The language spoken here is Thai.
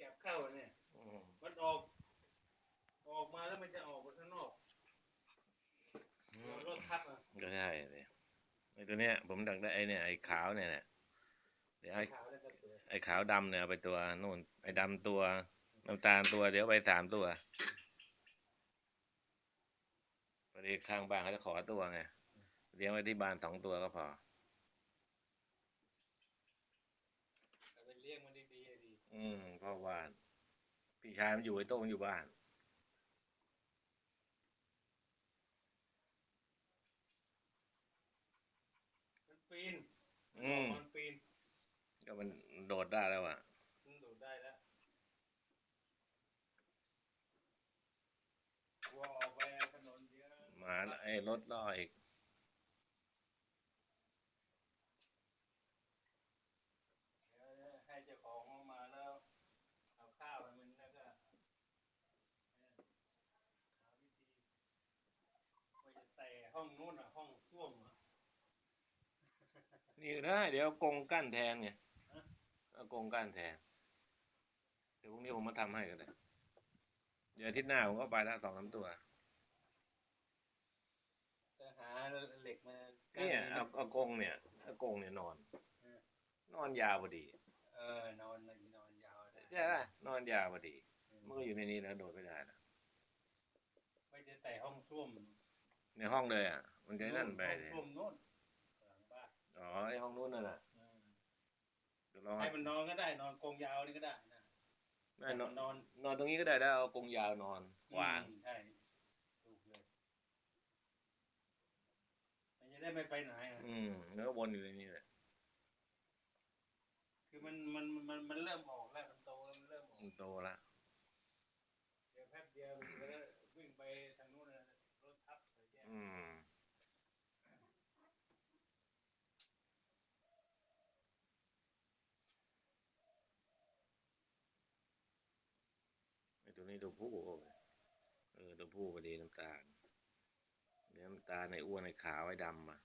แก็บเข้าเนี่ย อืมมันออก ออกมาแล้วมันจะออกไปข้างนอกโดนรถทับอะก็ใช่เลยไอ้ตัวเนี้ย ผมดักได้ไอ้เนี่ยไอ้ขาวเนี่ยแหละเดี๋ยวไอ้ขาวแล้วก็สวยไอ้ขาวดำเนี่ยเอาไปตัวนู่นไอ้ดำตัวน้ำตาลตัวเดี๋ยวไปสามตัวพอดีข้างบ้านเขาจะขอตัวไงเลี้ยงไว้ที่บ้านสองตัวก็พอ เอาไปเลี้ยงมันดีๆให้ดี อืมเพราะว่าพี่ชายมันอยู่ไอ้โต้งอยู่บ้าน มันปีนอืม มันปีนก็มันโดดได้แล้วอะ มันโดดได้แล้ววัวออกไปถนนเยอะหมาไอ้รถล่ออีก เดี๋ยวให้เจ้าของเอามาแล้วเอาข้าวให้มันแล้วก็หาวิธีว่าจะแต่ ห้องนู้นอะห้องส้วมอะนี่ก็ได้เดี๋ยวเอากรงกั้นแทนไงฮะเอากรงกั้นแทน เดี๋ยวพรุ่งนี้ผมมาทำให้ก็ได้ เดี๋ยวอาทิตย์หน้าผมก็ไปละสองสามตัว จะหาเหล็กมากั้เนี่ยเอาเอากรงเนี่ยเอากรงเนี่ยนอนเออนอนยาวพอดีเออนอนนอนยาวได้ใช่ไหมนอนยาวพอดี มันก็อยู่ในนี้แล้วโดดไม่ได้นะไม่จะแต่ห้องส้วม ในห้องเลยอะ มันจะนั่นไปห้เลองยส้วมโน่นหลังบ้านอ๋อไอห้องนู้นน่ะนะเออเดี๋ยวลองให้มันนอนก็ได้ นอนกรงยาวนี่ก็ได้นะไม่นอนนอนนอนตรงนี้ก็ได้แล้วเอากรงยาวนอนขวางอืมใช่ถูกเลยมันจะได้ไม่ไปไหนอะอืมแล้วก็วนอยู่ในนี้แหละคือมันมันมันมันเริ่มออกแล้วมันโตแล้วมันเริ่มออกมันโตละเดี๋ยวแป๊บเดียวมันก็วิ่งไปทางนู้นนะรถทับไปแยก อืมไอ ตัวนี้ตัวผู้เออตัวผู้พอดีน้ำตาลเดี๋ยวน้ำตาลในอ้วนในขาวไอ้ดำอะ